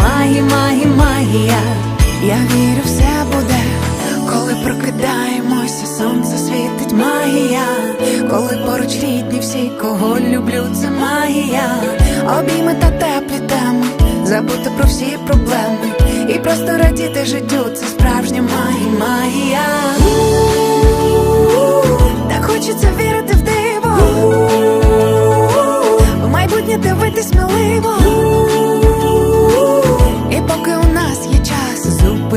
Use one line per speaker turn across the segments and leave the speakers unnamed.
Це магі, магія. Я вірю, все буде, коли прокидаємося, сонце світить магія, коли поруч рідні всі, кого люблю, це магія, обійми та теплі теми, забути про всі проблеми. І просто радіти життю, це справжня магія.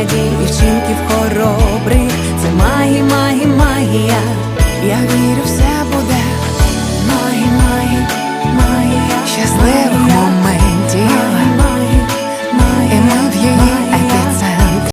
мрій, надій і вчинків хоробрих. Це магі, магія, магія. Я вірю, все буде магі, магія, магія щасливих